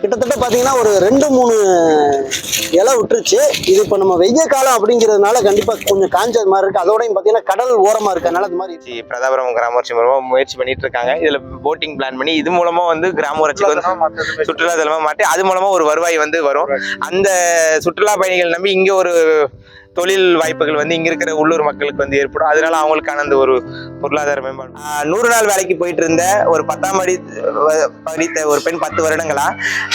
கிட்டத்தட்ட பார்த்தீங்கன்னா ஒரு ரெண்டு மூணு இலை விட்டுருச்சு. இது இப்போ நம்ம வெய்ய காலம் அப்படிங்கிறதுனால கண்டிப்பாக கொஞ்சம் காஞ்சது மாதிரி இருக்குது அதோடையும் பார்த்தீங்கன்னா கடல் ஓரமாக இருக்கறனால அது மாதிரி சி- பிரதாபுரம் கிராமூராட்சி மூலமா முயற்சி பண்ணிட்டு இருக்காங்க இதுல போட்டிங் பிளான் பண்ணி இது மூலமா வந்து கிராமூராட்சிக்கு வந்து சுற்றுலா தலமா மாட்டி அது மூலமா ஒரு வருவாய் வந்து வரும். அந்த சுற்றுலா பயணிகள் நம்பி இங்க ஒரு தொழில் வாய்ப்புகள் வந்து இங்க இருக்கிற உள்ளூர் மக்களுக்கு வந்து ஏற்படும். அதனால அவங்களுக்கான அந்த ஒரு பொருளாதார மேம்பாடு. நூறு நாள் வேலைக்கு போயிட்டு இருந்த ஒரு பத்தாம் படி படித்த ஒரு பெண் பத்து வருடங்களா?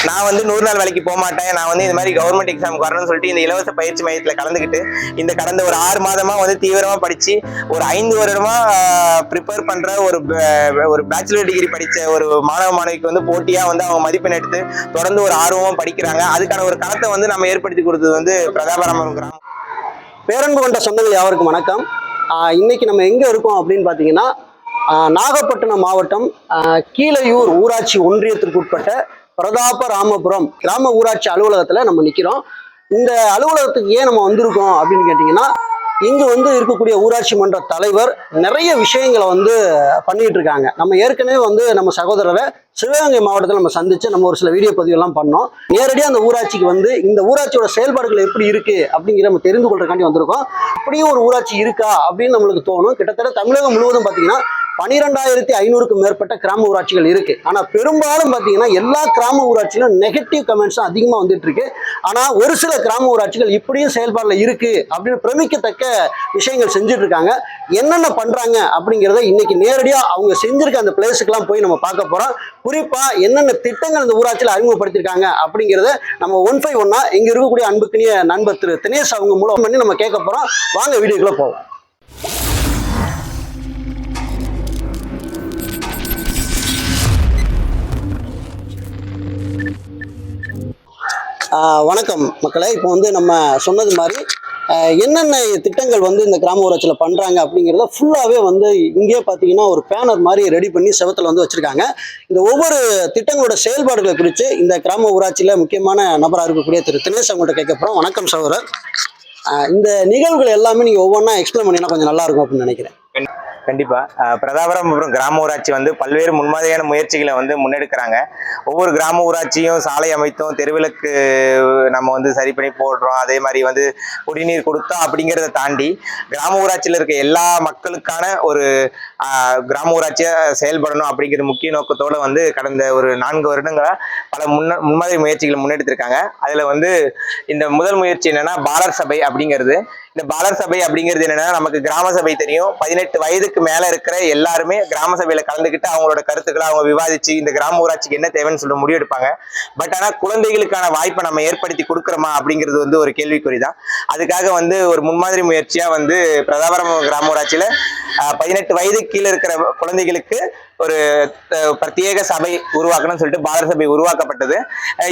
நான் வந்து நூறு நாள் வேலைக்கு போக மாட்டேன். நான் வந்து இந்த மாதிரி கவர்மெண்ட் எக்ஸாமுக்கு வரணும்னு சொல்லிட்டு இந்த இலவச பயிற்சி மையத்துல கலந்துக்கிட்டு இந்த கடந்த ஒரு ஆறு மாதமா வந்து தீவிரமா படிச்சு ஒரு ஐந்து வருடமா ப்ரிப்பேர் பண்ற ஒரு ஒரு பேச்சுலர் டிகிரி படிச்ச ஒரு மாணவ மாணவிக்கு வந்து போட்டியா வந்து அவங்க மதிப்பெண் எடுத்து தொடர்ந்து ஒரு ஆர்வமா படிக்கிறாங்க. அதுக்கான ஒரு களத்தை வந்து நம்ம ஏற்படுத்தி கொடுத்தது வந்து பிரதாபராமன் கிராமம். பேரன்பு கொண்ட சொந்தங்கள் யாவருக்கும் வணக்கம். ஆஹ் இன்னைக்கு நம்ம எங்கே இருக்கோம் அப்படின்னு பார்த்தீங்கன்னா ஆஹ் நாகப்பட்டினம் மாவட்டம் ஆஹ் கீழையூர் ஊராட்சி ஒன்றியத்திற்கு உட்பட்ட பிரதாப ராமபுரம் கிராம ஊராட்சி அலுவலகத்தில் நம்ம நிற்கிறோம் இந்த அலுவலகத்துக்கு ஏன் நம்ம வந்திருக்கோம் அப்படின்னு கேட்டிங்கன்னா இங்கு வந்து இருக்கக்கூடிய ஊராட்சி மன்ற தலைவர் நிறைய விஷயங்களை வந்து பண்ணிட்டு இருக்காங்க. நம்ம ஏற்கனவே வந்து நம்ம சகோதரரை சிவகங்கை மாவட்டத்தில் நம்ம சந்திச்சு நம்ம ஒரு சில வீடியோ பதிவுலாம் பண்ணோம். நேரடியாக அந்த ஊராட்சிக்கு வந்து இந்த ஊராட்சியோட செயல்பாடுகள் எப்படி இருக்கு அப்படிங்கிற நம்ம தெரிந்து கொள்றதுக்காண்டி வந்திருக்கோம். அப்படியும் ஒரு ஊராட்சி இருக்கா அப்படின்னு நம்மளுக்கு தோணும். கிட்டத்தட்ட தமிழகம் முழுவதும் பார்த்தீங்கன்னா பனிரெண்டாயிரத்தி ஐநூறுக்கும் மேற்பட்ட கிராம ஊராட்சிகள் இருக்கு. ஆனா பெரும்பாலும் பார்த்தீங்கன்னா எல்லா கிராம ஊராட்சியிலும் நெகட்டிவ் கமெண்ட்ஸ் தான் அதிகமாக வந்துட்டு இருக்கு. ஆனா ஒரு சில கிராம ஊராட்சிகள் இப்படியும் செயல்பாடுல இருக்கு அப்படின்னு பிரமிக்கத்தக்க விஷயங்கள் செஞ்சுட்டு இருக்காங்க. என்னென்ன பண்றாங்க அப்படிங்கிறத இன்னைக்கு நேரடியா அவங்க செஞ்சிருக்க அந்த பிளேஸுக்கெல்லாம் போய் நம்ம பார்க்க போறோம். குறிப்பா என்னென்ன திட்டங்கள் இந்த ஊராட்சியில் அறிமுகப்படுத்தியிருக்காங்க அப்படிங்கிறத நம்ம ஒன் ஃபைவ் ஒன்னா இங்க இருக்கக்கூடிய அன்புக்குரிய நண்பர் திரு தினேஷ் அவங்க மூலம் பண்ணி நம்ம கேட்க போறோம். வாங்க வீடியோக்குள்ள போவோம். வணக்கம் மக்களை. இப்போ வந்து நம்ம சொன்னது மாதிரி என்னென்ன திட்டங்கள் வந்து இந்த கிராம ஊராட்சியில் பண்ணுறாங்க அப்படிங்கிறத ஃபுல்லாகவே வந்து இங்கேயே பார்த்தீங்கன்னா ஒரு பேனர் மாதிரி ரெடி பண்ணி செவத்தில் வந்து வச்சுருக்காங்க. இந்த ஒவ்வொரு திட்டங்களோட செயல்பாடுகளை குறித்து இந்த கிராம ஊராட்சியில் முக்கியமான நபராக இருக்கக்கூடிய திரு தினேஷ் அவங்கள்ட்ட கேட்க போகிறோம் வணக்கம் சகோதரர். இந்த நிகழ்வுகள் எல்லாமே நீங்கள் ஒவ்வொன்றா எக்ஸ்பிளைன் பண்ணினா கொஞ்சம் நல்லா இருக்கும் அப்படின்னு நினைக்கிறேன். கண்டிப்பா. அஹ் அப்புறம் கிராம ஊராட்சி வந்து பல்வேறு முன்மாதிரியான முயற்சிகளை வந்து முன்னெடுக்கிறாங்க. ஒவ்வொரு கிராம ஊராட்சியும் சாலை அமைத்தும் தெருவிளக்கு நம்ம வந்து சரி பண்ணி போடுறோம். அதே மாதிரி வந்து குடிநீர் கொடுத்தோம் அப்படிங்கிறத தாண்டி கிராம ஊராட்சியில் இருக்க எல்லா மக்களுக்கான ஒரு கிராம ஊராட்சியாக செயல்படணும் அப்படிங்கிற முக்கிய நோக்கத்தோடு வந்து கடந்த ஒரு நான்கு வருடங்களாக பல முன்ன முன்மாதிரி முயற்சிகளை முன்னெடுத்திருக்காங்க. அதில் வந்து இந்த முதல் முயற்சி என்னென்னா பாலர் சபை அப்படிங்கிறது. இந்த பாலர் சபை அப்படிங்கிறது என்னன்னா நமக்கு கிராம சபை தெரியும். பதினெட்டு வயதுக்கு மேல இருக்கிற எல்லாருமே கிராம சபையில கலந்துக்கிட்டு அவங்களோட கருத்துக்களை அவங்க விவாதிச்சு இந்த கிராம ஊராட்சிக்கு என்ன தேவைன்னு சொல்லிட்டு முடிவெடுப்பாங்க பட் ஆனா குழந்தைகளுக்கான வாய்ப்பை நம்ம ஏற்படுத்தி கொடுக்குறோமா அப்படிங்கிறது வந்து ஒரு கேள்விக்குறி தான் அதுக்காக வந்து ஒரு முன்மாதிரி முயற்சியா வந்து பிரதாபரம் கிராம ஊராட்சியில பதினெட்டு வயது கீழே இருக்கிற குழந்தைகளுக்கு ஒரு பிரத்யேக சபை உருவாக்கணும்னு சொல்லிட்டு பாலர் சபை உருவாக்கப்பட்டது.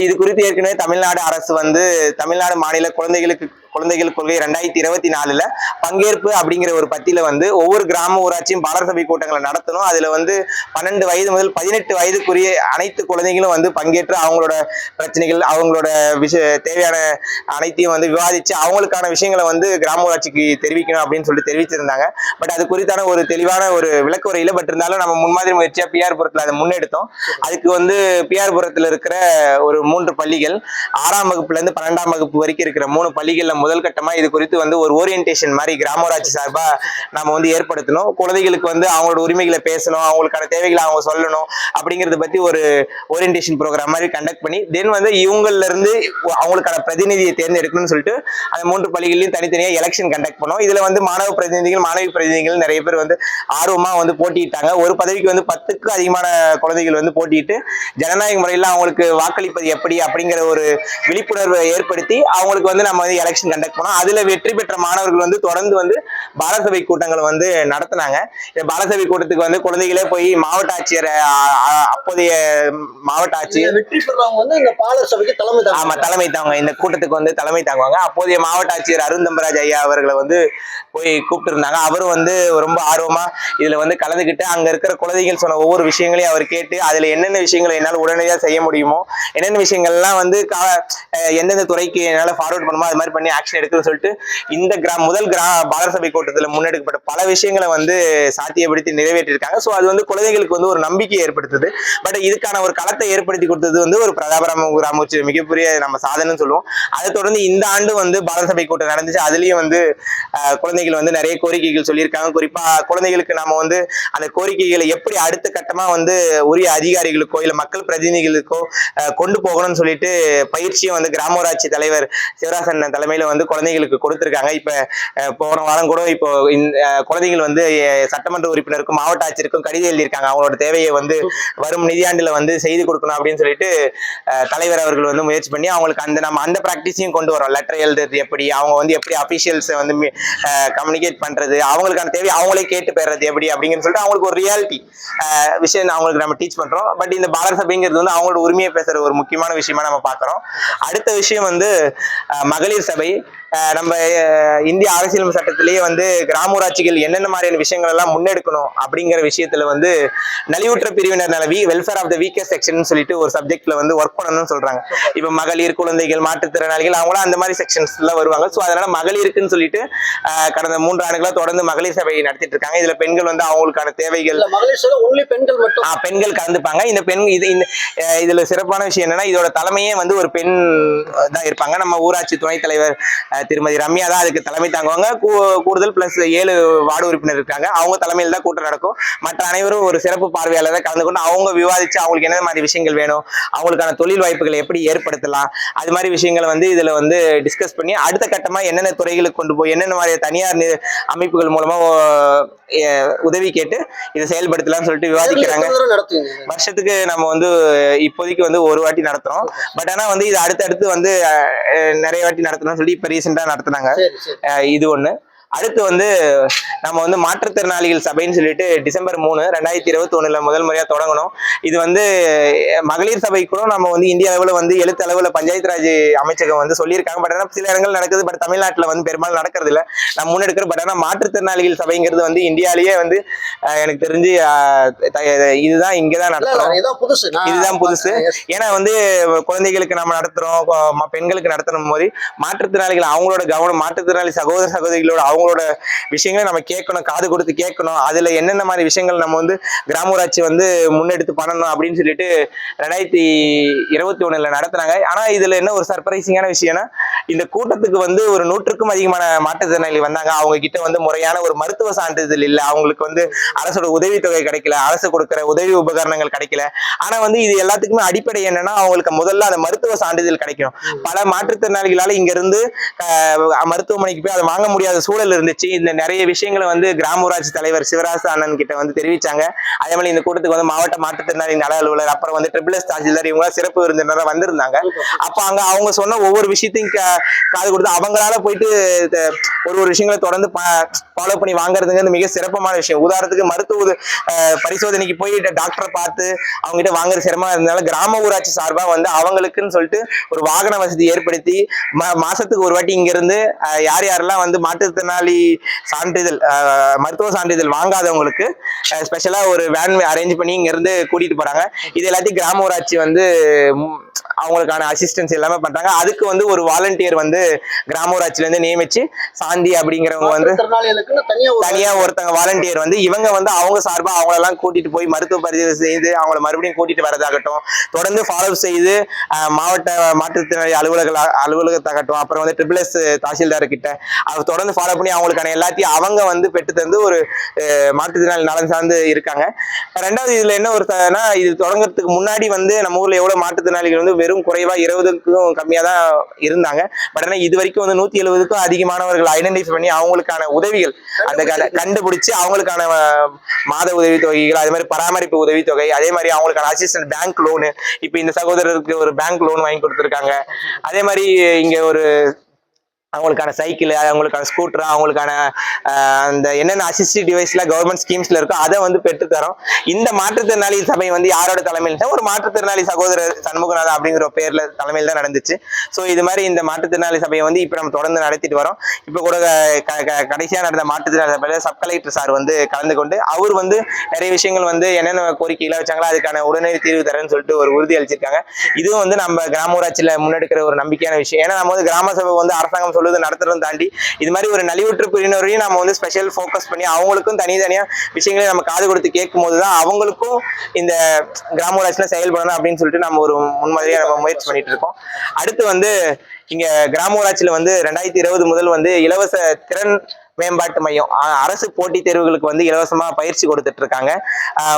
இது குறித்து ஏற்கனவே தமிழ்நாடு அரசு வந்து தமிழ்நாடு மாநில குழந்தைகளுக்கு குழந்தைகள் கொள்கை ரெண்டாயிரத்தி இருபத்தி நாலுல பங்கேற்பு அப்படிங்கிற ஒரு பத்தியில வந்து ஒவ்வொரு கிராம ஊராட்சியும் பாலர் சபை கூட்டங்களை நடத்தணும். அதுல வந்து பன்னெண்டு வயது முதல் பதினெட்டு வயதுக்குரிய அனைத்து குழந்தைகளும் வந்து பங்கேற்று அவங்களோட பிரச்சனைகள் அவங்களோட விஷ தேவையான அனைத்தையும் வந்து விவாதிச்சு அவங்களுக்கான விஷயங்களை வந்து கிராம ஊராட்சிக்கு தெரிவிக்கணும் அப்படின்னு சொல்லிட்டு தெரிவிச்சிருந்தாங்க. பட் அது குறித்தான ஒரு தெளிவான ஒரு விளக்க உரையில பட் இருந்தாலும் நம்ம முன்மாதிரி முயற்சியா பிஆர் புரத்துல அதை முன்னெடுத்தோம். அதுக்கு வந்து பிஆர் புரத்துல இருக்கிற ஒரு மூன்று பள்ளிகள் ஆறாம் வகுப்புல இருந்து பன்னெண்டாம் வகுப்பு வரைக்கும் இருக்கிற மூணு பள்ளிகள்ல முதல் கட்டமா இது குறித்து வந்து ஒரு ஓரியன்டேஷன் மாதிரி கிராமராட்சி சார்பா நம்ம வந்து ஏற்படுத்தணும். குழந்தைகளுக்கு வந்து அவங்களோட உரிமைகளை பேசணும் அவங்களுக்கான தேவைகளை அவங்க சொல்லணும் அப்படிங்கறத பத்தி ஒரு ஓரியன்டேஷன் ப்ரோக்ராம் மாதிரி கண்டக்ட் பண்ணி தென் வந்து இவங்கள்ல இருந்து அவங்களுக்கான பிரதிநிதியை தேர்ந்தெடுக்கணும்னு சொல்லிட்டு அந்த மூன்று பள்ளிகளையும் தனித்தனியா எலெக்ஷன் கண்டக்ட் பண்ணோம். இதுல வந்து மாணவ பிரதிநிதிகள் மாணவி பிரதிநிதிகள் நிறைய பேர் வந்து ஆர்வமா வந்து போட்டியிட்டாங்க. ஒரு பதவிக்கு வந்து பத்துக்கு அதிகமான குழந்தைகள் வந்து போட்டியிட்டு ஜனநாயக முறையில் அவங்களுக்கு வாக்களிப்பது எப்படி அப்படிங்கிற ஒரு விழிப்புணர்வை ஏற்படுத்தி அவங்களுக்கு வந்து நம்ம வந்து எலெக்ஷன் கண்டக்ட் பண்ணோம். அதுல வெற்றி பெற்ற மாணவர்கள் வந்து தொடர்ந்து வந்து பாலசபை கூட்டங்களை வந்து நடத்தினாங்க. இந்த பாலசபை கூட்டத்துக்கு வந்து குழந்தைகளே போய் மாவட்ட ஆட்சியர் அப்போதைய மாவட்ட ஆட்சியர் வெற்றி பெறவங்க வந்து இந்த பாலர் சபைக்கு தலைமை ஆமா தாங்க தலைமை தாங்குவாங்க. இந்த கூட்டத்துக்கு வந்து தலைமை தாங்குவாங்க. அப்போதைய மாவட்ட ஆட்சியர் அருந்தம்பராஜ் ஐயா அவர்களை வந்து போய் கூப்பிட்டு இருந்தாங்க அவரும் வந்து ரொம்ப ஆர்வமா இதுல வந்து கலந்துக்கிட்டு அங்க இருக்கிற குழந்தைகள் சொன்ன ஒவ்வொரு விஷயங்களையும் அவர் கேட்டு அதுல என்னென்ன விஷயங்களை என்னால் உடனடியாக செய்ய முடியுமோ என்னென்ன விஷயங்கள்லாம் வந்து எந்தெந்த துறைக்கு என்னால் ஃபார்வர்ட் பண்ணுமோ அது மாதிரி பண்ணி ஆக்ஷன் எடுக்குதுன்னு சொல்லிட்டு இந்த கிரா முதல் கிரா பாலர் சபை கூட்டத்தில் முன்னெடுக்கப்பட்ட பல விஷயங்களை வந்து சாத்தியப்படுத்தி நிறைவேற்றிருக்காங்க. ஸோ அது வந்து குழந்தைகளுக்கு வந்து ஒரு நம்பிக்கை ஏற்படுத்துது. பட் இதுக்கான ஒரு களத்தை ஏற்படுத்தி கொடுத்தது வந்து ஒரு பிரதாபராம கிராமோச்சி மிகப்பெரிய நம்ம சாதனைன்னு சொல்லுவோம். அதை தொடர்ந்து இந்த ஆண்டு வந்து பாலர் சபை கூட்டம் நடந்துச்சு. அதுலேயும் வந்து குழந்தைகள் வந்து நிறைய கோரிக்கைகள் சொல்லியிருக்காங்க. குறிப்பா குழந்தைகளுக்கு நம்ம வந்து அந்த கோரிக்கைகளை எப்படி அடுத்த கட்டமா வந்து உரிய அதிகாரிகளுக்கோ இல்லை மக்கள் பிரதிநிதிகளுக்கோ கொண்டு போகணும்னு சொல்லிட்டு பயிற்சியும் வந்து கிராமராட்சி தலைவர் சிவராசன் தலைமையில் வந்து குழந்தைகளுக்கு கொடுத்துருக்காங்க. இப்போ போன வாரம் கூட இப்போ இந்த குழந்தைகள் வந்து சட்டமன்ற உறுப்பினருக்கும் மாவட்ட ஆட்சியருக்கும் கடிதம் எழுதியிருக்காங்க. அவங்களோட தேவையை வந்து வரும் நிதியாண்டில் வந்து செய்து கொடுக்கணும் அப்படின்னு சொல்லிட்டு தலைவர் அவர்கள் வந்து முயற்சி பண்ணி அவங்களுக்கு அந்த நம்ம அந்த ப்ராக்டிஸையும் கொண்டு வரோம். லெட்டர் எழுதுறது எப்படி அவங்க வந்து எப்படி அஃபிஷியல்ஸை வந்து கம்யூனிகேட் பண்றது அவங்களுக்கான தேவை அவங்களே கேட்டு பெறது எப்படி அப்படிங்கன்னு சொல்லிட்டு அவங்களுக்கு ஒரு ரியாலிட்டி விஷயம் அவங்களுக்கு நம்ம டீச் பண்றோம். பட் இந்த பாலர் சபைங்கிறது வந்து அவங்களோட உரிமையை பேசுற ஒரு முக்கியமான விஷயமா நம்ம பார்க்குறோம். அடுத்த விஷயம் வந்து மகளிர் சபை. நம்ம இந்திய அரசியல் சட்டத்திலேயே வந்து கிராமூராட்சிகள் என்னென்ன மாதிரியான விஷயங்கள் எல்லாம் முன்னெடுக்கணும் அப்படிங்கிற விஷயத்துல வந்து நலிவுற்ற பிரிவினர் நல we welfare of the weaker section சொல்லிட்டு ஒரு சப்ஜெக்ட்ல வந்து ஒர்க் பண்ணணும்னு சொல்றாங்க. இப்ப மகளிர் குழந்தைகள் மாற்றுத்திறனாளிகள் அவங்களாம் அந்த மாதிரி செக்ஷன்ஸ்ல வருவாங்க. ஸோ அதனால மகளிருக்குன்னு சொல்லிட்டு கடந்த மூன்று ஆண்டுகளா தொடர்ந்து மகளிர் சபை நடத்திட்டு இருக்காங்க. இதுல பெண்கள் வந்து அவங்களுக்கான தேவைகள் பெண்கள் மட்டும். பெண்கள் கலந்துப்பாங்க. இந்த பெண் இது இந்த இதுல சிறப்பான விஷயம் என்னன்னா இதோட தலைமையே வந்து ஒரு பெண் தான் இருப்பாங்க. நம்ம ஊராட்சி துணைத் தலைவர் திருமதி ரம்யா தான் அதுக்கு தலைமை தாங்குவாங்க. கூடுதல் பிளஸ் ஏழு வார்டு உறுப்பினர் இருக்காங்க. அவங்க தலைமையில் தான் கூட்டம் நடக்கும். மற்ற அனைவரும் ஒரு சிறப்பு பார்வையாளராக கலந்து கொண்டு அவங்க விவாதிச்சு அவங்களுக்கு என்ன மாதிரி விஷயங்கள் வேணும் அவங்களுக்கான தொழில் வாய்ப்புகளை எப்படி ஏற்படுத்தலாம் அது மாதிரி விஷயங்களை வந்து இதுல வந்து டிஸ்கஸ் பண்ணி அடுத்த கட்டமா என்னென்ன துறைகளுக்கு கொண்டு போய் என்னென்ன மாதிரி தனியார் அமைப்புகள் மூலமா உதவி கேட்டு இதை செயல்படுத்தலாம்னு சொல்லிட்டு விவாதிக்கிறாங்க. வருஷத்துக்கு நம்ம வந்து இப்போதைக்கு வந்து ஒரு வாட்டி நடத்துறோம். பட் ஆனா வந்து இது அடுத்தடுத்து வந்து நிறைய வாட்டி நடத்தணும்னு சொல்லி இப்ப ரீசெண்டா நடத்துனாங்க. இது ஒண்ணு. அடுத்து வந்து நம்ம வந்து மாற்றுத்திறனாளிகள் சபைன்னு சொல்லிட்டு டிசம்பர் மூணு ரெண்டாயிரத்தி இருபத்தி ஒண்ணுல முதல் முறையா தொடங்கணும். இது வந்து மகளிர் சபை கூட நம்ம வந்து இந்திய அளவுல வந்து எழுத்து அளவுல பஞ்சாயத்து ராஜ் அமைச்சகம் வந்து சொல்லியிருக்காங்க. பட் ஆனா சில இடங்கள் நடக்குது. பட் தமிழ்நாட்டுல வந்து பெரும்பாலும் நடக்கிறது இல்ல நம்ம முன்னெடுக்கிற பட் ஆனா மாற்றுத்திறனாளிகள் சபைங்கிறது வந்து இந்தியாலேயே வந்து எனக்கு தெரிஞ்சு இதுதான் இங்கதான் நடத்துறோம். புதுசு. இதுதான் புதுசு. ஏன்னா வந்து குழந்தைகளுக்கு நம்ம நடத்துறோம். பெண்களுக்கு நடத்தும் போது மாற்றுத்திறனாளிகள் அவங்களோட கவனம் மாற்றுத்திறனாளி சகோதர சகோதரிகளோட அவங்களோட விஷயங்களை நம்ம கேட்கணும் காது கொடுத்து கேட்கணும். அதுல என்னென்ன மாதிரி விஷயங்கள் நம்ம வந்து கிராமராட்சி வந்து முன்னெடுத்து பண்ணணும் அப்படின்னு சொல்லிட்டு ரெண்டாயிரத்தி இருபத்தி ஒண்ணுல நடத்துனாங்க. ஆனா இதுல என்ன ஒரு சர்ப்ரைசிங்கான விஷயம்னா இந்த கூட்டத்துக்கு வந்து ஒரு நூற்றுக்கும் அதிகமான மாற்றுத்திறனாளி வந்தாங்க. அவங்க கிட்ட வந்து முறையான ஒரு மருத்துவ சான்றிதழ் இல்லை. அவங்களுக்கு வந்து அரசோட உதவித்தொகை கிடைக்கல. அரசு கொடுக்கிற உதவி உபகரணங்கள் கிடைக்கல. ஆனா வந்து இது எல்லாத்துக்குமே அடிப்படை என்னன்னா அவங்களுக்கு முதல்ல அந்த மருத்துவ சான்றிதழ் கிடைக்கும் பல மாற்றுத்திறனாளிகளால இங்க இருந்து மருத்துவமனைக்கு போய் அதை வாங்க முடியாத சூழல் இருந்துச்சு. இந்த நிறைய விஷயங்களை வந்து கிராம ஊராட்சி தலைவர் சிவராச அண்ணன் கிட்ட வந்து தெரிவிச்சாங்க. அதே மாதிரி இந்த கூட்டத்துக்கு வந்து மாவட்ட மாற்றுத்திறனாளி நல அலுவலர் அப்புறம் வந்து ட்ரிபிள் எஸ் தாசில்தார் இவங்க சிறப்பு விருந்தினராக வந்திருந்தாங்க. அப்ப அங்க அவங்க சொன்ன ஒவ்வொரு விஷயத்தையும் கா- காது கொடுத்து அவங்களால போயிட்டு ஒரு ஒரு விஷயங்களை தொடர்ந்து ஃபாலோ பண்ணி வாங்குறதுங்கிறது மிக சிறப்பமான விஷயம். உதாரணத்துக்கு மருத்துவ உத- பரிசோதனைக்கு போய் டாக்டரை பார்த்து அவங்க கிட்ட வாங்குற சிரமம் இருந்தனால கிராம ஊராட்சி சார்பா வந்து அவங்களுக்குன்னு சொல்லிட்டு ஒரு வாகன வசதி ஏற்படுத்தி மாசத்துக்கு ஒரு வாட்டி இங்க இருந்து யார் யாரெல்லாம் வந்து மாற்றுத்திறனாளி சான்றிதழ் மருத்துவ சான்றிதழ் வாங்காதவங்களுக்கு ஸ்பெஷலாக ஒரு வேன் அரேஞ்ச் பண்ணி இங்கேருந்து கூட்டிகிட்டு போகிறாங்க இது எல்லாத்தையும் கிராம ஊராட்சி வந்து அவங்களுக்கான அசிஸ்டன்ஸ் எல்லாமே பண்றாங்க. அதுக்கு வந்து ஒரு வாலண்டியர் வந்து கிராம ஊராட்சியில இருந்து நியமிச்சு சாந்தி அப்படிங்கிறவங்க வந்து தனியா ஒரு தனியா ஒருத்தங்க வாலண்டியர் வந்து இவங்க வந்து அவங்க சார்பா அவங்களெல்லாம் கூட்டிட்டு போய் மருத்துவ பரிசோதனை செய்து அவங்கள மறுபடியும் கூட்டிட்டு வரதாகட்டும் தொடர்ந்து ஃபாலோ செய்து அஹ், மாவட்ட மாற்றுத்திறனாளி அலுவலக அலுவலகத்தாகட்டும் அப்புறம் வந்து ட்ரிபிள் எஸ் தாசில்தார் கிட்ட அவர் தொடர்ந்து ஃபாலோ பண்ணி அவங்களுக்கான எல்லாத்தையும் அவங்க வந்து பெற்று தந்து ஒரு மாற்றுத்திறனாளி நலன் சார்ந்து இருக்காங்க. ரெண்டாவது இதுல என்ன ஒரு இது தொடங்குறதுக்கு முன்னாடி வந்து நம்ம ஊர்ல எவ்வளவு மாற்றுத்திறனாளிகள் வந்து வெறும் குறைவா இருபதுக்கும் கம்மியா தான் இருந்தாங்க. பட் ஆனா இது வரைக்கும் வந்து நூத்தி எழுபதுக்கும் அதிகமானவர்கள் ஐடென்டிஃபை பண்ணி அவங்களுக்கான உதவிகள் அந்த கண்டுபிடிச்சு அவங்களுக்கான மாத உதவித்தொகைகள் அதே மாதிரி பராமரிப்பு உதவித்தொகை அதே மாதிரி அவங்களுக்கான அசிஸ்டன்ட் பேங்க் லோனு இப்போ இந்த சகோதரருக்கு ஒரு பேங்க் லோன் வாங்கி கொடுத்துருக்காங்க. அதே மாதிரி இங்க ஒரு அவங்களுக்கான சைக்கிள் அவங்களுக்கான ஸ்கூட்டர் அவங்களுக்கான அந்த என்னென்ன அசிஸ்டிவ் டிவைஸ்லாம் கவர்மெண்ட் ஸ்கீம்ஸ்ல இருக்கோ அதை வந்து பெற்றுத்தரோம். இந்த மாற்றுத்திறனாளி சபை வந்து யாரோட தலைமையில்? ஒரு மாற்றுத்திறனாளி சகோதரர் சண்முகநாதன் அப்படிங்கிற பேர்ல தலைமையில் தான் நடந்துச்சு. ஸோ இது மாதிரி இந்த மாற்றுத்திறனாளி சபையை வந்து இப்போ நம்ம தொடர்ந்து நடத்திட்டு வரோம். இப்போ கூட கடைசியாக கடைசியா நடந்த மாற்றுத்திறனாளி சபையில் சப் கலெக்டர் சார் வந்து கலந்து கொண்டு அவர் வந்து நிறைய விஷயங்கள் வந்து என்னென்ன கோரிக்கைகளாக வச்சாங்களோ அதுக்கான உடனடி தீர்வு தரேன்னு சொல்லிட்டு ஒரு உறுதி அளிச்சிருக்காங்க. இதுவும் வந்து நம்ம கிராம ஊராட்சியில முன்னெடுக்கிற ஒரு நம்பிக்கையான விஷயம். ஏன்னா நம்ம வந்து கிராம சபை வந்து அரசாங்கம் சொல்லுது முழுவதும் நடத்துறதும் தாண்டி இது மாதிரி ஒரு நலிவுற்று பிரிவினரையும் நம்ம வந்து ஸ்பெஷல் ஃபோக்கஸ் பண்ணி அவங்களுக்கும் தனித்தனியா விஷயங்களை நம்ம காது கொடுத்து கேட்கும் போது தான் அவங்களுக்கும் இந்த கிராம ஊராட்சியில் செயல்படணும் அப்படின்னு சொல்லிட்டு நம்ம ஒரு முன்மாதிரியா நம்ம முயற்சி பண்ணிட்டு இருக்கோம். அடுத்து வந்து இங்க கிராம ஊராட்சியில வந்து ரெண்டாயிரத்தி இருபது முதல் வந்து இலவச திறன் மேம்பாட்டு மையம். அரசு போட்டித் தேர்வுகளுக்கு வந்து இலவசமா பயிற்சி கொடுத்துட்டு இருக்காங்க.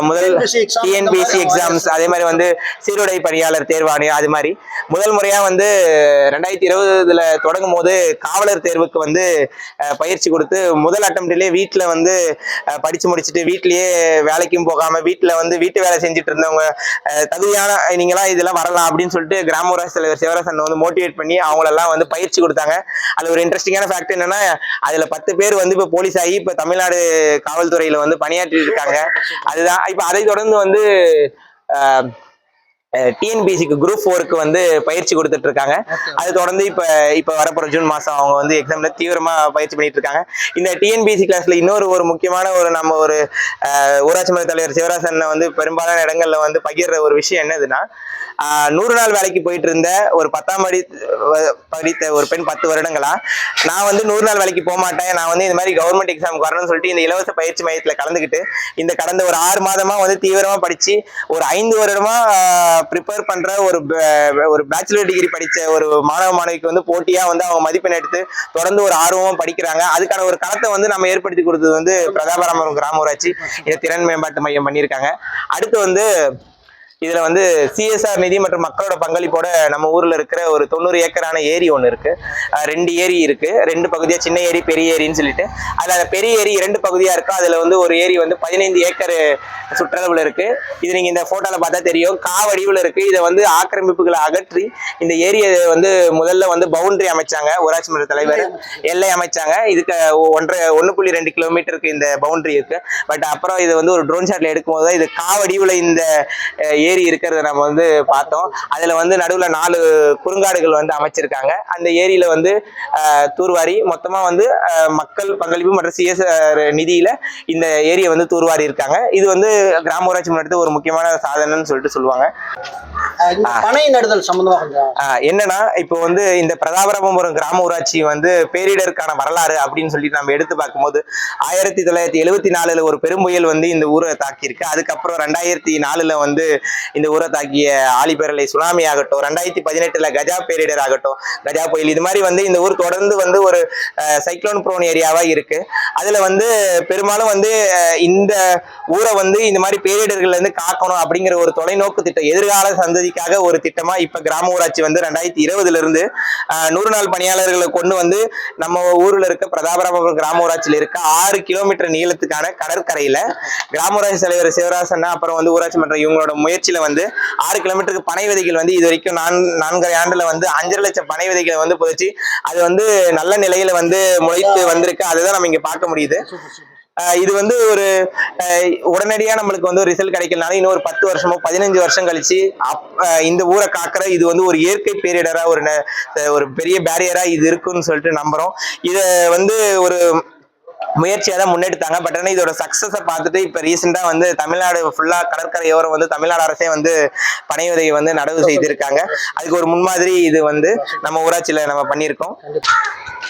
முதல் மாதிரி எக்ஸாம்ஸ் அதே மாதிரி வந்து சீருடை பணியாளர் தேர்வாணையம் அது மாதிரி. முதல் முறையா வந்து ரெண்டாயிரத்தி இருபதுல தொடங்கும் போது காவலர் தேர்வுக்கு வந்து பயிற்சி கொடுத்து முதல் அட்டம்ப்ட்லேயே வீட்டில் வந்து படிச்சு முடிச்சுட்டு வீட்லயே வேலைக்கும் போகாம வீட்டில் வந்து வீட்டு வேலை செஞ்சுட்டு இருந்தவங்க தகுதியான நீங்களாம் இதெல்லாம் வரலாம் அப்படின்னு சொல்லிட்டு கிராம ஊராட்சி தலைவர் சிவராசன் வந்து மோட்டிவேட் பண்ணி அவங்களெல்லாம் வந்து பயிற்சி கொடுத்தாங்க. அதுல ஒரு இன்ட்ரெஸ்டிங்கான ஃபேக்ட் என்னன்னா அதுல பத்து பேர் வந்து இப்போ போலீஸ் ஆகி இப்போ தமிழ்நாடு காவல்துறையில வந்து பணியாற்றிட்டு இருக்காங்க. அதுதான். இப்போ அதை தொடர்ந்து வந்து டிஎன்பிசிக்கு குரூப் ஃபோருக்கு வந்து பயிற்சி கொடுத்துட்டு இருக்காங்க. அது தொடர்ந்து இப்போ இப்போ வரப்போற ஜூன் மாசம் அவங்க வந்து எக்ஸாம்ல தீவிரமா பயிற்சி பண்ணிட்டு இருக்காங்க. இந்த டிஎன்பிசி கிளாஸ்ல இன்னொரு ஒரு முக்கியமான ஒரு நம்ம ஒரு ஊராட்சி மன்ற தலைவர் சிவராசன் வந்து பெரும்பாலான இடங்கள்ல வந்து பகிர்ற ஒரு விஷயம் என்னதுன்னா நூறு நாள் வேலைக்கு போயிட்டு இருந்த ஒரு பத்தாம் படி படித்த ஒரு பெண் பத்து வருடங்களா நான் வந்து நூறு நாள் வேலைக்கு போக மாட்டேன். நான் வந்து இந்த மாதிரி கவர்மெண்ட் எக்ஸாமுக்கு வரணும்னு சொல்லிட்டு இந்த இலவச பயிற்சி மையத்துல கலந்துக்கிட்டு இந்த கடந்த ஒரு ஆறு மாதமா வந்து தீவிரமா படிச்சு ஒரு ஐந்து வருடமா ப்ரிப்பேர் பண்ற ஒரு ஒரு பேச்சுலர் டிகிரி படிச்ச ஒரு மாணவ மாணவிக்கு வந்து போட்டியா வந்து அவங்க மதிப்பெண் எடுத்து தொடர்ந்து ஒரு ஆர்வமும் படிக்கிறாங்க. அதுக்கான ஒரு களத்தை வந்து நம்ம ஏற்படுத்தி கொடுத்தது வந்து பிரதாபராமரம் கிராம ஊராட்சி. இதை திறன் மேம்பாட்டு மையம் பண்ணியிருக்காங்க. அடுத்து வந்து இதுல வந்து சிஎஸ்ஆர் நிதி மற்றும் மக்களோட பங்களிப்போட நம்ம ஊர்ல இருக்கிற ஒரு தொண்ணூறு ஏக்கரான ஏரி ஒன்று இருக்கு. ரெண்டு ஏரி இருக்கு. ரெண்டு பகுதியா சின்ன ஏரி பெரிய ஏரின்னு சொல்லிட்டு. அதுல அந்த பெரிய ஏரி இரண்டு பகுதியா இருக்கு? அதுல வந்து ஒரு ஏரி வந்து பதினைந்து ஏக்கர் சுற்றளவுல இருக்கு. இது நீங்க இந்த போட்டோல பார்த்தா தெரியும். காவடிவில் இருக்குது இருக்கு. இதை வந்து ஆக்கிரமிப்புகளை அகற்றி இந்த ஏரியை வந்து முதல்ல வந்து பவுண்டரி அமைச்சாங்க. ஊராட்சி மன்ற தலைவர் எல்லை அமைச்சாங்க. இதுக்கு ஒன்றரை ஒன்று புள்ளி ரெண்டு கிலோமீட்டருக்கு இந்த பவுண்டரி இருக்கு. பட் அப்புறம் இது வந்து ஒரு ட்ரோன் ஷாட்ல எடுக்கும்போது தான் இது காவடிவில் இந்த ஏரி இருக்கிறத நம்ம வந்து பார்த்தோம். அதுல வந்து நடுவுல நாலு குறுங்காடுகள் வந்து அமைச்சிருக்காங்க. அந்த ஏரியில வந்து தூர்வாரி மொத்தமா வந்து மக்கள் பங்களிப்பு மற்றும் சிஎஸ்ஆர் நிதியில இந்த ஏரியை வந்து தூர்வாரி இருக்காங்க. இது வந்து கிராம ஊராட்சி முன்னெடுத்து ஒரு முக்கியமான சாதனைன்னு சொல்லிட்டு சொல்லுவாங்க. பனை நடுதல் சம்பந்தமா கொஞ்சம் ஆஹ் என்னன்னா இப்போ வந்து இந்த பிரதாபராமபுரம் கிராம ஊராட்சி வந்து பேரிடருக்கான வரலாறு அப்படின்னு சொல்லி நம்ம எடுத்து பார்க்கும்போது ஆயிரத்தி தொள்ளாயிரத்தி எழுவத்தி நாலுல ஒரு பெரும்புயல் வந்து இந்த ஊரை தாக்கியிருக்கு. அதுக்கப்புறம் ரெண்டாயிரத்தி நாலுல வந்து இந்த ஊரை தாக்கிய ஆழிப்பேரலை சுனாமி ஆகட்டும் ரெண்டாயிரத்தி பதினெட்டுல கஜா பேரிடர் ஆகட்டும் கஜா புயல் இது மாதிரி வந்து இந்த ஊர் தொடர்ந்து வந்து ஒரு சைக்ளோன் ப்ரோன் ஏரியாவா இருக்கு. அதுல வந்து பெரும்பாலும் வந்து இந்த ஊரை வந்து இந்த மாதிரி பேரிடர்கள்ல இருந்து காக்கணும் அப்படிங்கிற ஒரு தொலைநோக்கு திட்டம் எதிர்கால சந்ததிக்காக ஒரு திட்டமா இப்ப கிராம ஊராட்சி வந்து ரெண்டாயிரத்தி இருபதுல இருந்து அஹ், நூறு நாள் பணியாளர்களை கொண்டு வந்து நம்ம ஊர்ல இருக்க பிரதாபராமபுரம் கிராம ஊராட்சியில இருக்க ஆறு கிலோமீட்டர் நீளத்துக்கான கடற்கரையில கிராம ஊராட்சி தலைவர் சிவராசன் அப்புறம் வந்து ஊராட்சி மன்ற இவங்களோட முயற்சி திருச்சியில வந்து ஆறு கிலோமீட்டருக்கு பனை விதைகள் வந்து இது வரைக்கும் நான் நான்கரை ஆண்டுல வந்து அஞ்சரை லட்சம் பனை விதைகளை வந்து புதைச்சி அது வந்து நல்ல நிலையில வந்து முளைத்து வந்திருக்கு. அதுதான் நம்ம இங்க பார்க்க முடியுது. இது வந்து ஒரு உடனடியா நம்மளுக்கு வந்து ஒரு ரிசல்ட் கிடைக்கலனாலும் இன்னும் ஒரு பத்து வருஷமோ பதினஞ்சு வருஷம் கழிச்சு அப் இந்த ஊரை காக்கிற இது வந்து ஒரு இயற்கை பேரிடரா ஒரு ஒரு பெரிய பேரியரா இது இருக்குன்னு சொல்லிட்டு நம்புறோம். இதை வந்து ஒரு முயற்சியாக தான் முன்னெடுத்தாங்க. பட் ஆனால் இதோட சக்ஸஸை பார்த்துட்டு இப்போ ரீசெண்டாக வந்து தமிழ்நாடு ஃபுல்லாக கடற்கரையோரம் வந்து தமிழ்நாடு அரசே வந்து பனை உதவி வந்து நடவு செய்திருக்காங்க. அதுக்கு ஒரு முன்மாதிரி இது வந்து நம்ம ஊராட்சியில் நம்ம பண்ணியிருக்கோம்.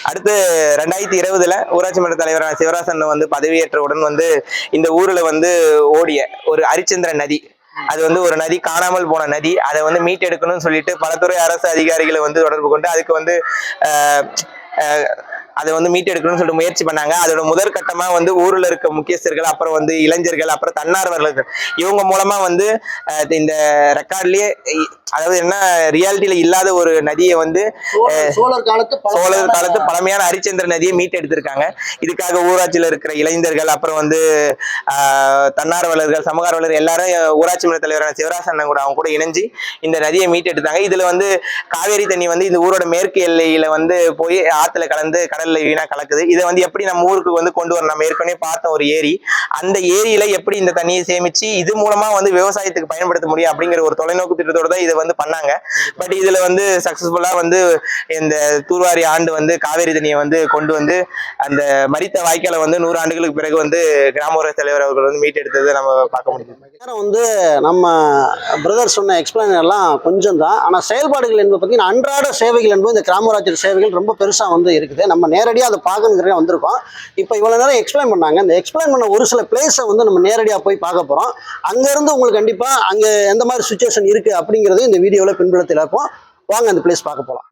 அடுத்து ரெண்டாயிரத்தி இருபதுல ஊராட்சி மன்ற தலைவரான சிவராசன் வந்து பதவியேற்றவுடன் வந்து இந்த ஊர்ல வந்து ஓடிய ஒரு ஹரிச்சந்திர நதி. அது வந்து ஒரு நதி காணாமல் போன நதி. அதை வந்து மீட்டெடுக்கணும்னு சொல்லிட்டு பலத்துறை அரசு அதிகாரிகளை வந்து தொடர்பு கொண்டு அதுக்கு வந்து ஆஹ், அதை வந்து மீட்டெடுக்கணும்னு சொல்லிட்டு முயற்சி பண்ணாங்க. அதோட முதல் கட்டமா வந்து ஊர்ல இருக்க முக்கியஸ்தர்கள் அப்புறம் வந்து இளைஞர்கள் அப்புறம் தன்னார்வலர்கள். இவங்க மூலமா வந்து இந்த ரெக்கார்ட்லயே அதாவது என்ன ரியாலிட்டியில இல்லாத ஒரு நதியை வந்து சோழர் காலத்து சோழர் பழமையான- காலத்து பழமையான ஹரிச்சந்திர நதியை மீட்டெடுத்திருக்காங்க இதுக்காக ஊராட்சியில் இருக்கிற இளைஞர்கள் அப்புறம் வந்து தன்னார்வலர்கள் சமூக ஆர்வலர்கள் எல்லாரும் ஊராட்சி மன்ற தலைவரான சிவராசன் கூட அவங்க கூட இணைஞ்சு இந்த நதியை மீட்டெடுத்தாங்க இதுல வந்து காவேரி தண்ணி வந்து இந்த ஊரோட மேற்கு எல்லையில வந்து போய் ஆத்துல கலந்து கடல்ல வீணா கலக்குது. இதை வந்து எப்படி நம்ம ஊருக்கு வந்து கொண்டு வரணும்? நம்ம ஏற்கனவே பார்த்த ஒரு ஏரி. அந்த ஏரியில எப்படி இந்த தண்ணியை சேமிச்சு இது மூலமா வந்து விவசாயத்துக்கு பயன்படுத்த முடியும் அப்படிங்கிற ஒரு தொலைநோக்கு திட்டத்தோட தான் இதை வந்து பண்ணாங்க. பட் இதுல வந்து சக்சஸ்ஃபுல்லா வந்து இந்த தூர்வாரி ஆண்டு வந்து காவேரி தண்ணியை வந்து கொண்டு வந்து அந்த மறித்த வாய்க்காலை வந்து நூறு ஆண்டுகளுக்கு பிறகு வந்து கிராம தலைவர் அவர்கள் வந்து மீட்டெடுத்தது நம்ம பார்க்க முடியுது. நேரம் வந்து நம்ம பிரதர் சொன்ன எக்ஸ்பிளைன் எல்லாம் கொஞ்சம் தான் ஆனால் செயல்பாடுகள் என்பது பார்த்தீங்கன்னா அன்றாட சேவைகள் என்பது இந்த கிராமராட்சி சேவைகள் ரொம்ப பெருசாக வந்து இருக்குது. நம்ம நேரடியாக அதை பார்க்கணுங்கிறத வந்திருக்கோம். இப்போ இவ்வளோ நேரம் எக்ஸ்பிளைன் பண்ணாங்க. இந்த எக்ஸ்பிளைன் பண்ண ஒரு சில பிளேஸை வந்து நம்ம நேரடியாக போய் பார்க்க போகிறோம் அங்கேருந்து உங்களுக்கு கண்டிப்பாக அங்கே எந்த மாதிரி சுச்சுவேஷன் இருக்குது அப்படிங்கிறது இந்த வீடியோவில் பின்புலத்தில் இருப்போம் வாங்க அந்த பிளேஸ் பார்க்க போகலாம்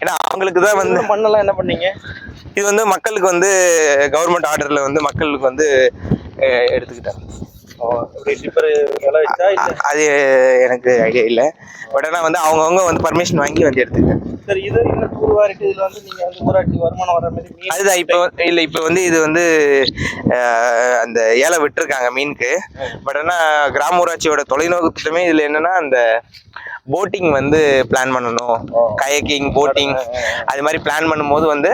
ஏன்னா அவங்களுக்கு தான் வந்து மண்ணெல்லாம் என்ன பண்ணீங்க? இது வந்து மக்களுக்கு வந்து கவர்மெண்ட் ஆர்டர்ல வந்து மக்களுக்கு வந்து எடுத்துக்கிட்டாங்க. அது எனக்கு ஐடியா இல்லை. பட் ஆனால் வந்து அவங்கவுங்க வந்து பர்மிஷன் வாங்கி வந்து எடுத்துக்கிட்டாங்க சரி இது இன்னும் தூர்வாரிட்டு இதுல வந்து ஊராட்சி வருமானம் வர மாதிரி அதுதான் இப்போ இல்லை இப்போ வந்து இது வந்து அந்த ஏழை விட்டுருக்காங்க மீனுக்கு. பட் ஆனால் கிராம ஊராட்சியோட தொலைநோக்கு திட்டமே இதில் என்னன்னா அந்த போட்டிங் வந்து பிளான் பண்ணணும். கயக்கிங் போட்டிங் அது மாதிரி பிளான் பண்ணும்போது வந்து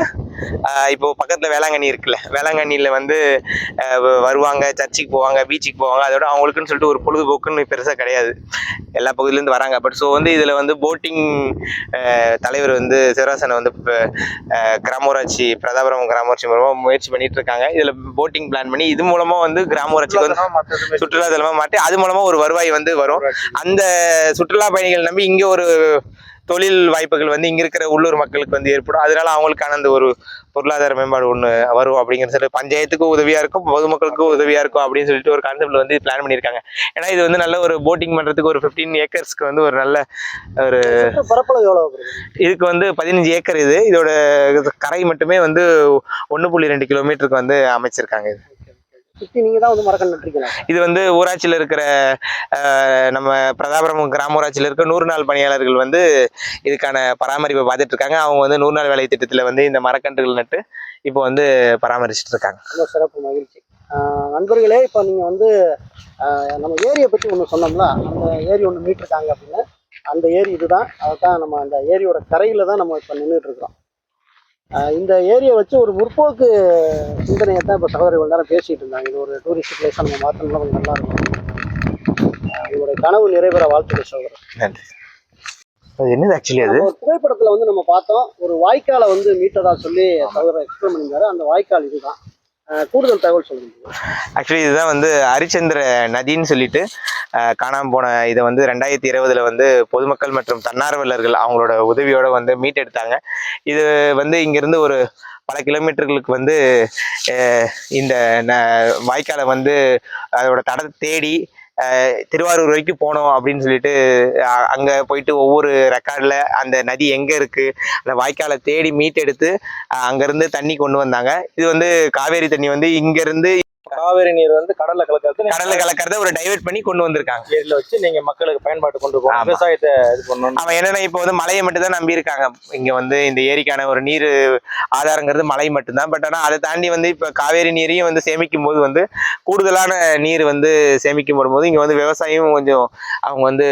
இப்போ பக்கத்தில் வேளாங்கண்ணி இருக்குல்ல வேளாங்கண்ணியில் வந்து வருவாங்க சர்ச்சுக்கு போவாங்க பீச்சுக்கு போவாங்க அதோட அவங்களுக்குன்னு சொல்லிட்டு ஒரு பொழுதுபோக்குன்னு பெருசாக கிடையாது. எல்லா பகுதியிலேருந்து வராங்க. பட் ஸோ வந்து இதில் வந்து போட்டிங் தலைவர் வந்து சிவராசனை வந்து இப்போ கிராம ஊராட்சி பிரதாபுரம் கிராம ஊராட்சி மூலமாக முயற்சி பண்ணிட்டு இருக்காங்க. இதில் போட்டிங் பிளான் பண்ணி இது மூலமா வந்து கிராம ஊராட்சிக்கு வந்து சுற்றுலா தலமா மாட்டி அது மூலமா ஒரு வருவாய் வந்து வரும். அந்த சுற்றுலா பயணிகள் நம்பி இங்க ஒரு தொழில் வாய்ப்புகள் வந்து இங்க இருக்கிற உள்ளூர் மக்களுக்கு வந்து ஏற்படும். அதனால அவங்களுக்கான அந்த ஒரு பொருளாதார மேம்பாடு ஒன்று வரும் அப்படிங்கிற சொல்லி பஞ்சாயத்துக்கும் உதவியா இருக்கும் பொதுமக்களுக்கும் உதவியா இருக்கும் அப்படின்னு சொல்லிட்டு ஒரு கான்செப்ட்ல வந்து பிளான் பண்ணியிருக்காங்க. ஏன்னா இது வந்து நல்ல ஒரு போட்டிங் பண்றதுக்கு ஒரு 15 ஏக்கர்ஸ்க்கு வந்து ஒரு நல்ல ஒரு பரப்பளவு எவ்வளோ வருது? இதுக்கு வந்து பதினஞ்சு ஏக்கர் இது. இதோட கரை மட்டுமே வந்து ஒன்று புள்ளி ரெண்டு கிலோமீட்டருக்கு வந்து அமைச்சிருக்காங்க இது. சுற்றி நீங்கள் தான் வந்து மரக்கன்று நட்டுருக்கீங்களா இது வந்து ஊராட்சியில் இருக்கிற நம்ம பிரதாபுரம் கிராம ஊராட்சியில் இருக்க நூறு நாள் பணியாளர்கள் வந்து இதுக்கான பராமரிப்பை பார்த்துட்டு இருக்காங்க அவங்க வந்து நூறு நாள் வேலை திட்டத்தில் வந்து இந்த மரக்கன்றுகள் நட்டு இப்போ வந்து பராமரிச்சுட்டு இருக்காங்க ரொம்ப சிறப்பு மகிழ்ச்சி. நண்பர்களே இப்போ நீங்கள் வந்து நம்ம ஏரியை பற்றி ஒன்று சொன்னோம்ல அந்த ஏரி ஒன்று மீட்டிருக்காங்க அப்படின்னு. அந்த ஏரி இதுதான். அதுதான் நம்ம அந்த ஏரியோட கரையில் தான் நம்ம இப்போ நின்றுட்டு இருக்கிறோம் இந்த ஏரியை வச்சு ஒரு முற்போக்கு சிந்தனையை தான் இப்போ சகோதரி இவ்வளோ நேரம் பேசிகிட்டு இருந்தாங்க. இது ஒரு டூரிஸ்ட் பிளேஸாக நம்ம மாற்றணும்னா கொஞ்சம் நல்லா இருக்கும். உங்களுடைய கனவு நிறைவேற வாழ்த்துக்கள் சகோதரர். நன்றி. என்னது ஆக்சுவலி அது? ஒரு புகைப்படத்தில் வந்து நம்ம பார்த்தோம் ஒரு வாய்க்காலை வந்து மீட்டதா சொல்லி சகோதரர் எக்ஸ்பிளைன் பண்ணியிருந்தாரு. அந்த வாய்க்கால் இதுதான். கூடுதல் தகவல் சொல்லுங்க. ஆக்சுவலி இதுதான் வந்து ஹரிச்சந்திர நதின்னு சொல்லிட்டு காணாமல் போன இதை வந்து ரெண்டாயிரத்தி இருபதுல வந்து பொதுமக்கள் மற்றும் தன்னார்வலர்கள் அவங்களோட உதவியோட வந்து மீட்டெடுத்தாங்க. இது வந்து இங்கிருந்து ஒரு பல கிலோமீட்டர்களுக்கு வந்து இந்த ந- வாய்க்காலை வந்து அதோட தடத்தை தேடி திருவாரூர் வரைக்கும் போனோம் அப்படின்னு சொல்லிட்டு அங்கே அங்க போயிட்டு ஒவ்வொரு ரெக்கார்டில் அந்த நதி எங்க இருக்கு அந்த வாய்க்காலை தேடி மீட்டெடுத்து அஹ், தண்ணி கொண்டு வந்தாங்க. இது வந்து காவேரி தண்ணி வந்து இங்கிருந்து காவேரி நீர் வந்து கடல்ல கலக்கிறது கடல்ல கலக்கறத ஒரு டைவர்ட் பண்ணி கொண்டு வந்திருக்காங்க. ஏரியில வச்சு நீங்க மக்களுக்கு பயன்பாட்டு கொண்டு போகணும். விவசாயத்தை இது பண்ணணும். அவன் என்னன்னா இப்போ வந்து மலையை மட்டும் தான் நம்பி இருக்காங்க. இங்க வந்து இந்த ஏரிக்கான ஒரு நீர் ஆதாரங்கிறது மலை மட்டும்தான். பட் ஆனா அதை தாண்டி வந்து இப்ப காவேரி நீரையும் வந்து சேமிக்கும் போது வந்து கூடுதலான நீர் வந்து சேமிக்கும் போது இங்க வந்து விவசாயம் கொஞ்சம் அவங்க வந்து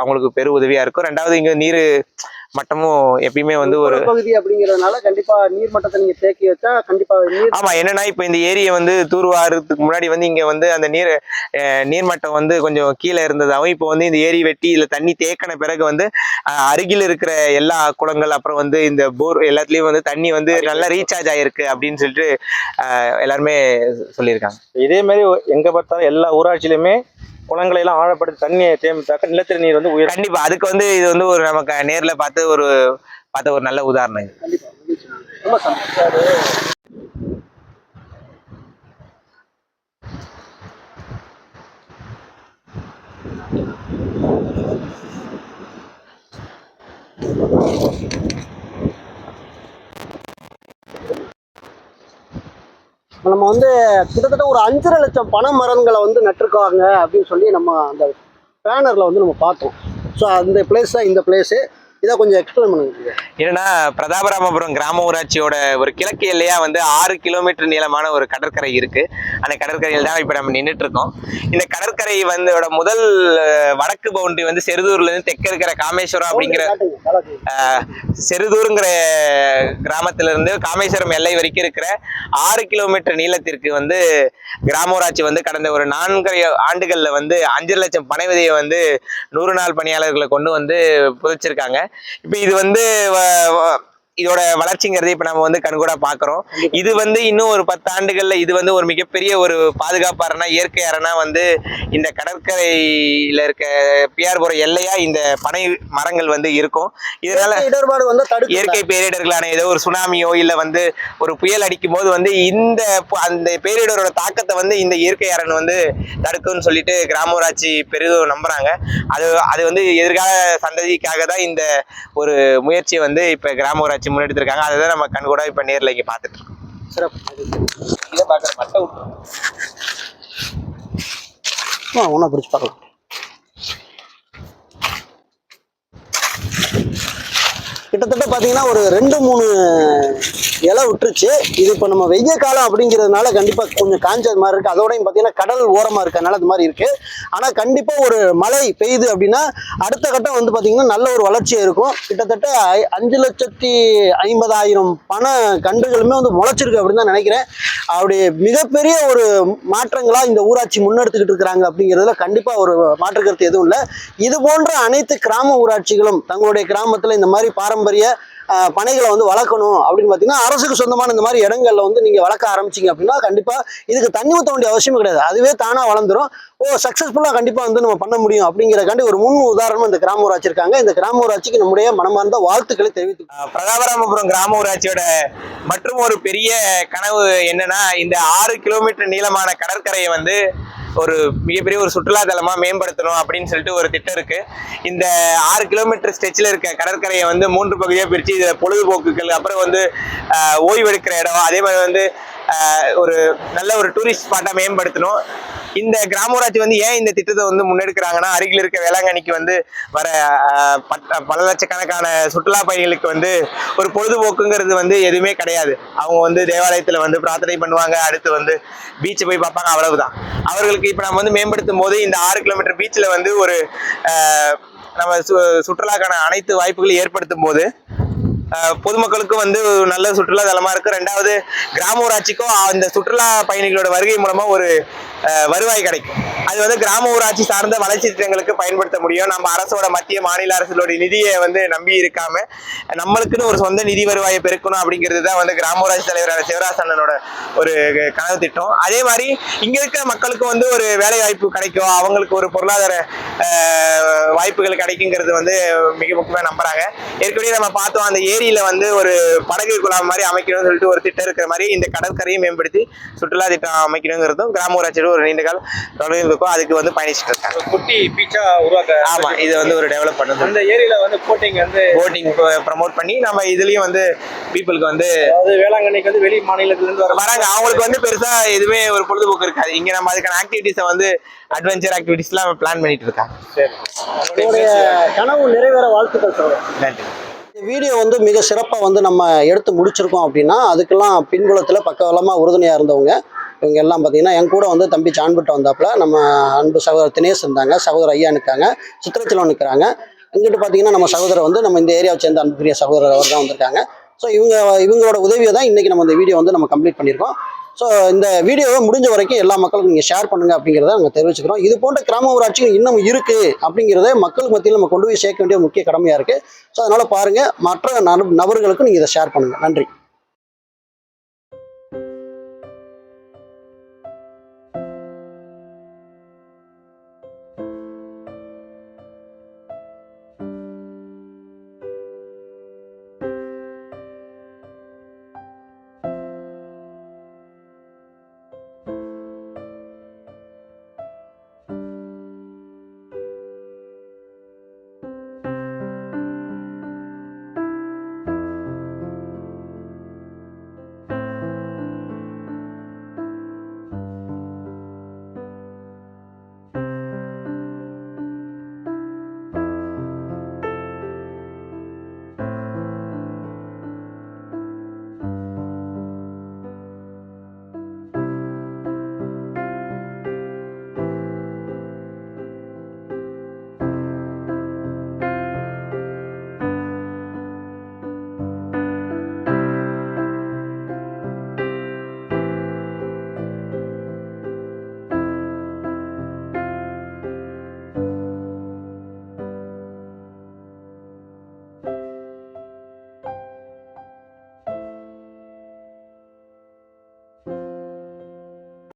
அவங்களுக்கு பெரு உதவியா இருக்கும். ரெண்டாவது இங்க நீர் மட்டமும் எப்பயுமே வந்து ஒரு பகுதி அப்படிங்கிறதுனால கண்டிப்பா நீர் மட்டத்தை நீங்க தேக்கி வச்சா கண்டிப்பா நீர் ஆமா என்னன்னா இப்ப இந்த ஏரியை வந்து தூர்வாரத்துக்கு முன்னாடி வந்து இங்க வந்து அந்த நீர் நீர்மட்டம் வந்து கொஞ்சம் கீழே இருந்ததாகவும் இப்போ வந்து இந்த ஏரி வெட்டி இதுல தண்ணி தேக்கின பிறகு வந்து அருகில் இருக்கிற எல்லா குளங்கள் அப்புறம் வந்து இந்த போர் எல்லாத்துலயும் வந்து தண்ணி வந்து நல்லா ரீசார்ஜ் ஆயிருக்கு அப்படின்னு சொல்லிட்டு அஹ், எல்லாருமே சொல்லியிருக்காங்க. இதே மாதிரி எங்க பார்த்தாலும் எல்லா ஊராட்சியிலுமே குளங்களை எல்லாம் ஆழப்படுத்தி தண்ணியை சேமித்தாக்க நிலத்தடி நீர் வந்து உயர் கண்டிப்பா. அதுக்கு வந்து இது வந்து ஒரு நமக்கு நேர்ல பார்த்து ஒரு பார்த்த ஒரு நல்ல உதாரணம் ரொம்ப சந்தோஷம் நம்ம வந்து கிட்டத்தட்ட ஒரு அஞ்சரை லட்சம் பனை மரங்களை வந்து நட்டிருக்காங்க அப்படின்னு சொல்லி நம்ம அந்த பேனரில் வந்து நம்ம பார்த்தோம். ஸோ அந்த பிளேஸ் தான் இந்த பிளேஸு இதை கொஞ்சம் எக்ஸ்பிளைன் பண்ணுங்க. என்னன்னா பிரதாபராமபுரம் கிராம ஊராட்சியோட ஒரு கிழக்கு எல்லையா வந்து ஆறு கிலோமீட்டர் நீளமான ஒரு கடற்கரை இருக்கு. அந்த கடற்கரையில் தான் இப்போ நம்ம நின்றுட்டு இருக்கோம் இந்த கடற்கரை வந்து முதல் வடக்கு பவுண்டரி வந்து செருதூர்ல இருந்து தெற்க இருக்கிற காமேஸ்வரம் அப்படிங்கிற செருதூருங்கிற கிராமத்துல இருந்து காமேஸ்வரம் எல்லை வரைக்கும் இருக்கிற ஆறு கிலோமீட்டர் நீளத்திற்கு வந்து கிராம ஊராட்சி வந்து கடந்த ஒரு நான்கரை ஆண்டுகள்ல வந்து அஞ்சு லட்சம் பனை விதையை வந்து நூறு நாள் பணியாளர்களை கொண்டு வந்து புதைச்சிருக்காங்க. இப்போ இது வந்து வ- இதோட வளர்ச்சிங்கிறது இப்ப நம்ம வந்து கண்கூடா பாக்குறோம். இது வந்து இன்னும் ஒரு பத்து ஆண்டுகள்ல இது வந்து ஒரு மிகப்பெரிய ஒரு பாதுகாப்பு அரணா இயற்கை அரணா வந்து இந்த கடற்கரையில இருக்க பிஆர்புரம் எல்லையா இந்த பனை மரங்கள் வந்து இருக்கும். இதனால இடர்பாடு வந்து இயற்கை பேரிடர்களான ஏதோ ஒரு சுனாமியோ இல்ல வந்து ஒரு புயல் அடிக்கும் போது வந்து இந்த அந்த பேரிடரோட தாக்கத்தை வந்து இந்த இயற்கை அரண் வந்து தடுக்கும்னு சொல்லிட்டு கிராம ஊராட்சி பெரிதும் நம்புறாங்க. அது அது வந்து எதிர்கால சந்ததிக்காக தான் இந்த ஒரு முயற்சியை வந்து இப்ப கிராம ஊராட்சி முன்னெடுத்திருக்காங்க. அதை தான் நம்ம கண் கூட இப்ப நேரில் இங்க பார்த்துட்டு இருக்கோம். சிறப்பு இதை பார்க்குற மட்டை ஒன்றா பிடிச்சி பார்க்கலாம். கிட்டத்தட்ட பார்த்தீங்கன்னா ஒரு ரெண்டு மூணு இலை விட்டுருச்சு. இது இப்போ நம்ம வெய்ய காலம் அப்படிங்கிறதுனால கண்டிப்பாக கொஞ்சம் காஞ்சது மாதிரி இருக்குது அதோடையும் பார்த்தீங்கன்னா கடல் ஓரமாக இருக்கறனால அது மாதிரி இருக்குது ஆனால் கண்டிப்பாக ஒரு மழை பெய்யுது அப்படின்னா அடுத்த கட்டம் வந்து பார்த்தீங்கன்னா நல்ல ஒரு வளர்ச்சியாக இருக்கும். கிட்டத்தட்ட அஞ்சு லட்சத்தி ஐம்பதாயிரம் பண கன்றுகளுமே வந்து முளைச்சிருக்கு அப்படின்னு தான் நினைக்கிறேன். அப்படி மிகப்பெரிய ஒரு மாற்றங்களாக இந்த ஊராட்சி முன்னெடுத்துக்கிட்டு இருக்கிறாங்க அப்படிங்கிறதுல கண்டிப்பாக ஒரு மாற்று கருத்து எதுவும் இல்லை. இது போன்ற அனைத்து கிராம ஊராட்சிகளும் தங்களுடைய கிராமத்தில் இந்த மாதிரி பாரம்பரிய பாரம்பரிய பனைகளை வந்து வளர்க்கணும் அப்படின்னு பார்த்தீங்கன்னா அரசுக்கு சொந்தமான இந்த மாதிரி இடங்கள்ல வந்து நீங்கள் வளர்க்க ஆரம்பிச்சீங்க அப்படின்னா கண்டிப்பாக இதுக்கு தண்ணி ஊற்ற வேண்டிய அவசியம் கிடையாது. அதுவே தானாக வளர்ந்துரும். ஓ சக்ஸஸ்ஃபுல்லாக கண்டிப்பாக வந்து நம்ம பண்ண முடியும் அப்படிங்கிறக்காண்டி ஒரு முன் உதாரணம் இந்த கிராம ஊராட்சி இருக்காங்க. இந்த கிராம ஊராட்சிக்கு நம்முடைய மனமார்ந்த வாழ்த்துக்களை தெரிவித்து பிரதாபராமபுரம் கிராம ஊராட்சியோட மற்றும் ஒரு பெரிய கனவு என்னன்னா இந்த ஆறு கிலோமீட்டர் நீளமான கடற்கரையை வந்து ஒரு மிகப்பெரிய ஒரு சுற்றுலாத்தலமாக மேம்படுத்தணும் அப்படின்னு சொல்லிட்டு ஒரு திட்டம் இருக்கு. இந்த ஆறு கிலோமீட்டர் ஸ்டெச்சில் இருக்க கடற்கரையை வந்து மூன்று பகுதியாக பிரித்து இதில் பொழுதுபோக்குகள் அப்புறம் வந்து ஓய்வெடுக்கிற இடம் அதே மாதிரி வந்து ஒரு நல்ல ஒரு டூரிஸ்ட் ஸ்பாட்டாக மேம்படுத்தணும். இந்த கிராமராட்சி வந்து ஏன் இந்த திட்டத்தை வந்து முன்னெடுக்கிறாங்கன்னா அருகில் இருக்க வேளாங்கண்ணிக்கு வந்து வர பல லட்சக்கணக்கான சுற்றுலா பயணிகளுக்கு வந்து ஒரு பொழுதுபோக்குங்கிறது வந்து எதுவுமே கிடையாது. அவங்க வந்து தேவாலயத்தில் வந்து பிரார்த்தனை பண்ணுவாங்க அடுத்து வந்து பீச்சை போய் பார்ப்பாங்க அவ்வளவுதான். அவர்களுக்கு இப்போ நம்ம வந்து மேம்படுத்தும் போது இந்த ஆறு கிலோமீட்டர் பீச்சில் வந்து ஒரு நம்ம சு சுற்றுலாக்கான அனைத்து வாய்ப்புகளையும் ஏற்படுத்தும் போது ஆஹ் பொதுமக்களுக்கும் வந்து நல்ல சுற்றுலா தலமா இருக்கு. ரெண்டாவது கிராம ஊராட்சிக்கும் அந்த சுற்றுலா பயணிகளோட வருகை மூலமா ஒரு வருவாய் கிடைக்கும். அது வந்து கிராம ஊராட்சி சார்ந்த வளர்ச்சி திட்டங்களுக்கு பயன்படுத்த முடியும். நம்ம அரசோட மத்திய மாநில அரசுகளோட நிதியை வந்து நம்பி இருக்காம நம்மளுக்குன்னு ஒரு சொந்த நிதி வருவாயை பெருக்கணும் அப்படிங்கிறது தான் வந்து கிராம ஊராட்சி தலைவரான சிவராசனோட ஒரு கனவு திட்டம். அதே மாதிரி இங்க இருக்கிற மக்களுக்கும் வந்து ஒரு வேலை வாய்ப்பு கிடைக்கும். அவங்களுக்கு ஒரு பொருளாதார வாய்ப்புகள் கிடைக்குங்கிறது வந்து மிக முக்கியமாக நம்புறாங்க. ஏற்கனவே நம்ம பார்த்தோம் அந்த ஏரியில வந்து ஒரு படகு குழாம் மாதிரி அமைக்கணும்னு சொல்லிட்டு ஒரு திட்டம் இருக்கிற மாதிரி இந்த கடற்கரையை மேம்படுத்தி சுற்றுலா திட்டம் அமைக்கணுங்கிறதும் கிராம ஊராட்சியோட ஒரு நீண்ட கால தொலைவில் இருக்கும். அதுக்கு வந்து பயணிச்சுட்டு இருக்காங்க. குட்டி பீச்சா உருவாக்க ஆமா இது வந்து ஒரு டெவலப் பண்ணது. அந்த ஏரியில வந்து போட்டிங் வந்து போட்டிங் ப்ரமோட் பண்ணி நம்ம இதுலயும் வந்து பீப்புளுக்கு வந்து வேளாங்கண்ணிக்கு வந்து வெளி மாநிலத்துல இருந்து வர வராங்க. அவங்களுக்கு வந்து பெருசா எதுவுமே ஒரு பொழுதுபோக்கு இருக்காது. இங்க நம்ம அதுக்கான ஆக்டிவிட்டிஸை வந்து அட்வென்ச்சர் ஆக்டிவிட்டிஸ்லாம் பிளான் பண்ணிட்டு இருக்காங்க. சரி. கனவு நிறைவேற வாழ்த்துக்கள் சொல்றேன். நன்றி. இந்த வீடியோ வந்து மிக சிறப்பாக வந்து நம்ம எடுத்து முடிச்சிருக்கோம் அப்படின்னா அதுக்கெல்லாம் பின்புலத்தில் பக்கவலமாக உறுதுணையாக இருந்தவங்க இவங்க எல்லாம் பார்த்தீங்கன்னா என் கூட வந்து தம்பி சான்பிட்ட வந்தாப்புல நம்ம அன்பு சகோதரர் தினேஷ் இருந்தாங்க சகோதரர் ஐயா நிற்காங்க சித்திரச்சலம் நிற்கிறாங்க. இங்கிட்டு பார்த்தீங்கன்னா நம்ம சகோதரர் வந்து நம்ம இந்த ஏரியாவை சேர்ந்த அன்புக்குரிய சகோதரர் அவர் தான் வந்திருக்காங்க. ஸோ இவங்க இவங்களோட உதவியை தான் இன்றைக்கி நம்ம இந்த வீடியோ வந்து நம்ம கம்ப்ளீட் பண்ணியிருக்கோம். ஸோ இந்த வீடியோவை முடிஞ்ச வரைக்கும் எல்லா மக்களுக்கும் நீங்கள் ஷேர் பண்ணுங்க அப்படிங்கிறத நாங்கள் தெரிவிச்சுக்கிறோம். இது போன்ற கிராம ஊராட்சிகள் இன்னும் இருக்குது அப்படிங்கிறத மக்கள் மத்தியில் நம்ம கொண்டு போய் சேர்க்க வேண்டிய முக்கிய கடமையாக இருக்குது ஸோ அதனால் பாருங்கள் மற்ற நபர்களுக்கும் நீங்கள் இதை ஷேர் பண்ணுங்கள் நன்றி.